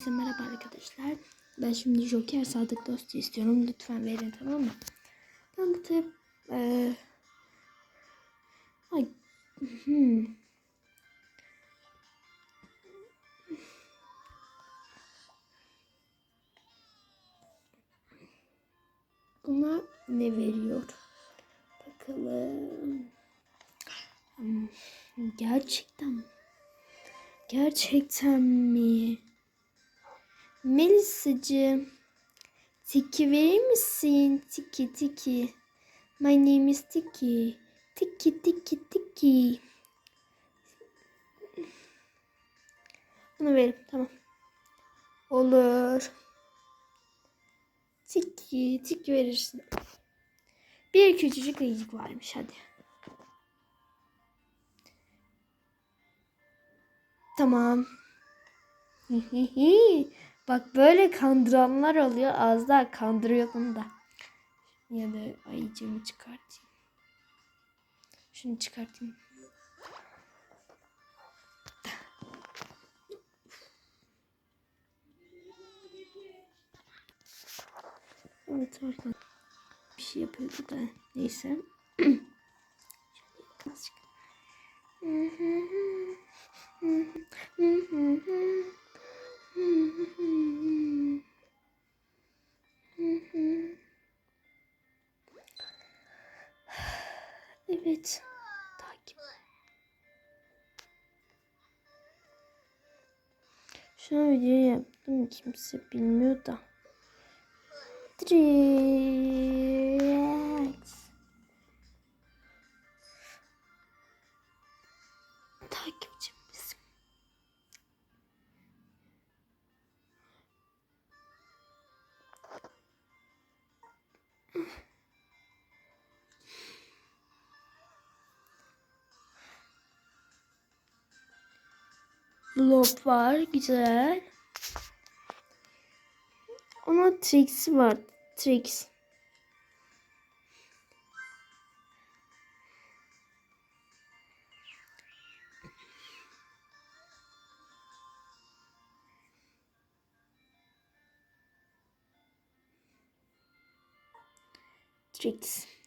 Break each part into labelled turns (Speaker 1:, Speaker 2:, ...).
Speaker 1: Herkese merhaba arkadaşlar. Ben şimdi Joker Sadık Dostu istiyorum. Lütfen verin tamam mı? Ben bu tip... eee, Ay... Hmm. Buna ne veriyor? Bakalım. Hmm, Gerçekten mi? Gerçekten mi? Melisa'cığım. Tiki verir misin? Tiki tiki. My name is Tiki. Tiki tiki tiki. Bunu verin tamam. Olur. Tiki tiki verirsin. Bir küçücük ayıcık varmış hadi. Tamam. Bak böyle kandıranlar oluyor. Az daha kandırıyordum da. Ya da ayıcımı çıkartayım. Şunu çıkartayım. Evet arkadaşlar. Bir şey yapıyordu da neyse. Azıcık. Evet. Takip. Şu an video yaptım. Kimse bilmiyor da. Trix. Blob var. Güzel. Ona Trix'i var. Trix. Trix.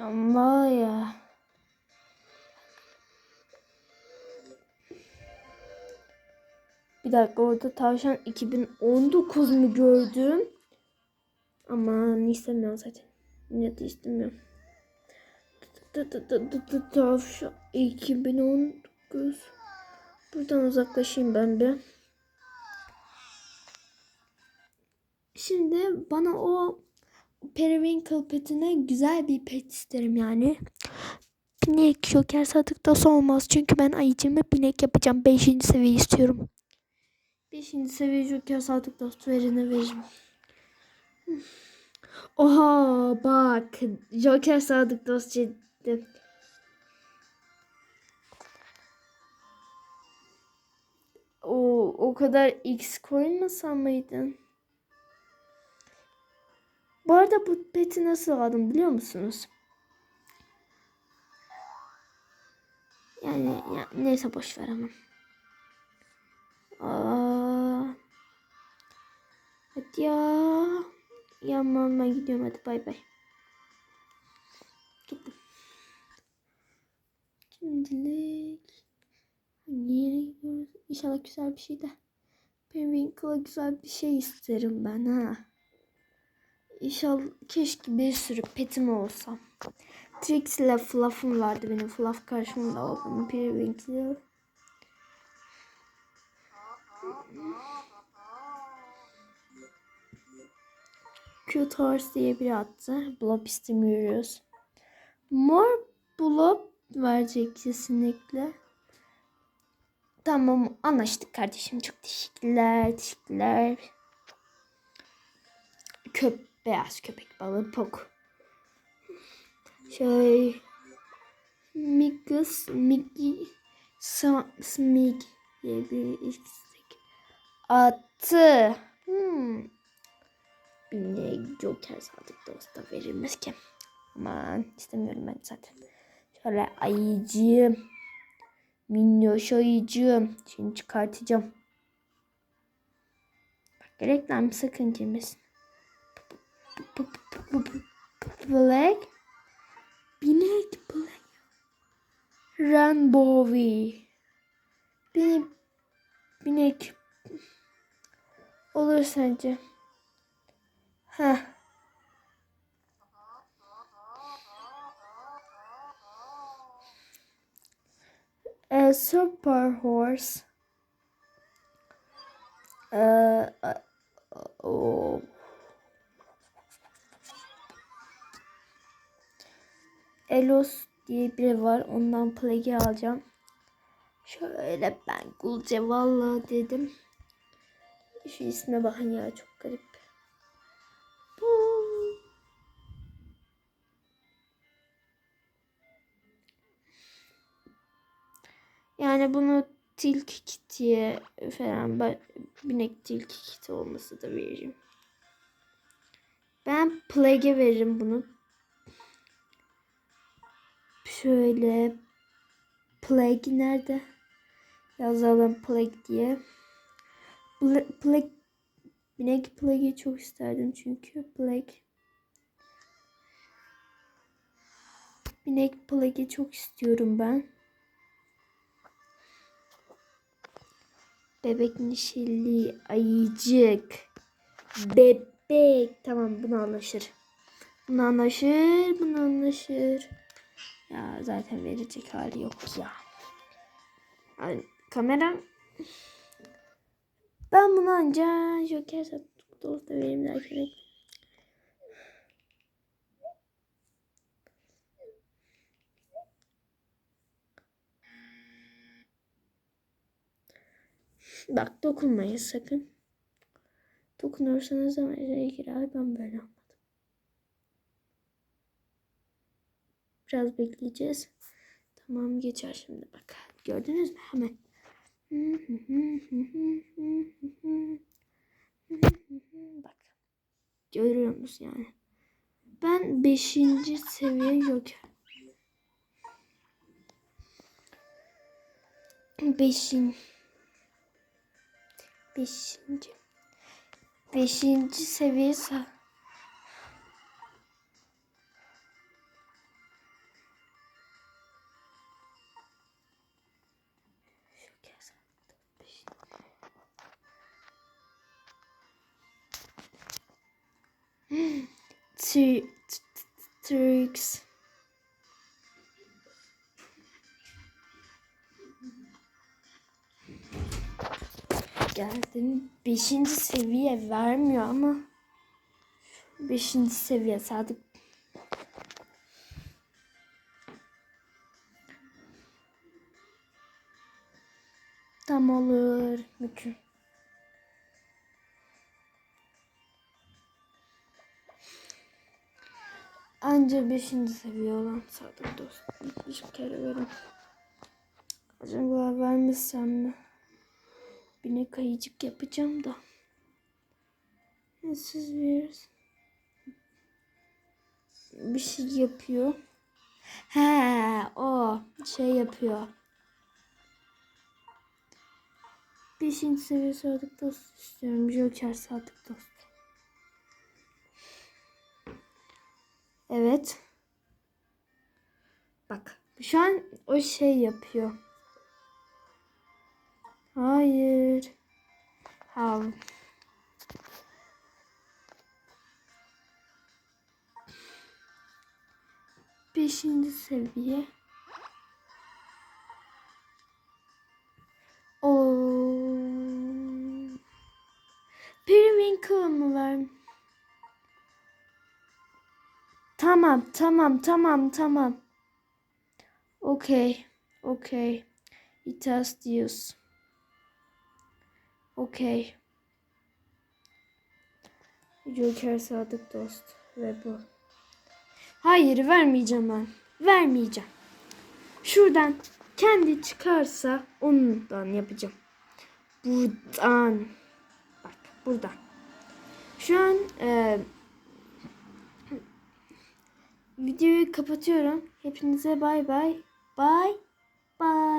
Speaker 1: Ama ya. Bir dakika orada tavşan 2019 mu gördüm? Aman istemiyorum zaten. De istemiyorum. Tavşan 2019. Buradan uzaklaşayım ben bir. Şimdi bana o Periwinkle petine güzel bir pet isterim yani. Binek Joker sadıkta olmaz. Çünkü ben ayıcımı binek yapacağım. 5. seviye istiyorum. 5. seviye Joker sadık dostu verine veririm. Oha bak. Joker sadık dost ciddi. O, o kadar X koymasam mıydın? Bu arada bu peti nasıl aldım biliyor musunuz? Yani ya, neyse boş ver ama. Aa, hadi ya. Ya ben gidiyorum hadi bay bay. Gittim. Şimdilik nereye gidiyoruz? İnşallah güzel bir şey de. Periwinkle'a güzel bir şey isterim ben ha. İnşallah keşke bir sürü petim olsa. Trix ile Fluff'ım vardı benim. Fluff karşımda oldu. Periwinkle. Cute Horse diye biri attı. Blob istemiyoruz. Mor blob verecek kesinlikle. Tamam anlaştık kardeşim. Çok teşekkürler. Teşekkürler. Köp beyaz köpek balığı pok. Şey Migi Sa- Smig diye bir istek attı. Hmm. Ne Joker sadık dosta verilmez ki. Aman istemiyorum ben zaten. Şöyle ayıcığım. Minnoş ayıcığım. Şimdi çıkartacağım. Bak reklam sakın girmesin. Black. Binek Black. Rainbowy. Binek. Binek. Olur sence. Heh. A super horse. Ee, uh, oh. Elos diye biri var. Ondan plagi alacağım. Şöyle ben Gulce valla dedim. Şu isme bakın ya çok garip. Bu. Yani bunu tilki kitiye falan binek tilki kiti olması da veririm. Ben plague veririm bunu. Şöyle plague nerede? Yazalım plague diye. Pla- Plague binek plague'i çok isterdim çünkü plague binek plague'i çok istiyorum ben. Bebek neşeli ayıcık. Bebek. Tamam bunu anlaşır. Bunu anlaşır. Bunu anlaşır. Ya zaten verecek hali yok ya. Yani kamera ben bunu anca Joker sattık dosta vereyim derken Bak dokunmayın sakın. Dokunursanız ama girer ben böyle Biraz bekleyeceğiz. Tamam geçer şimdi bak. Gördünüz mü? Hemen. Bak. Görüyor musun yani? Ben 5. seviye yok. 5. Beşinci. Beşinci seviye sa- Tricks. geldim. Beşinci seviye vermiyor ama beşinci seviye sadık. Tam olur. Mümkün. Anca beşinci seviye olan sadık dost. Bir kere verin. Acaba vermesem mi? Binek ayıcık yapacağım da. Siz verirsiniz. Bir şey yapıyor. He o şey yapıyor. Beşinci seviye sadık dost istiyorum. Joker sadık dost. Evet. Bak şu an o şey yapıyor. Hayır. Al. Beşinci seviye. Tamam, tamam, tamam, tamam. Okay, okay. It has use. Okey. Joker sadık dost ve bu. Hayır vermeyeceğim ben. Vermeyeceğim. Şuradan kendi çıkarsa ondan yapacağım. Buradan. Bak buradan. Şu an e, videoyu kapatıyorum. Hepinize bay bay. Bay bay.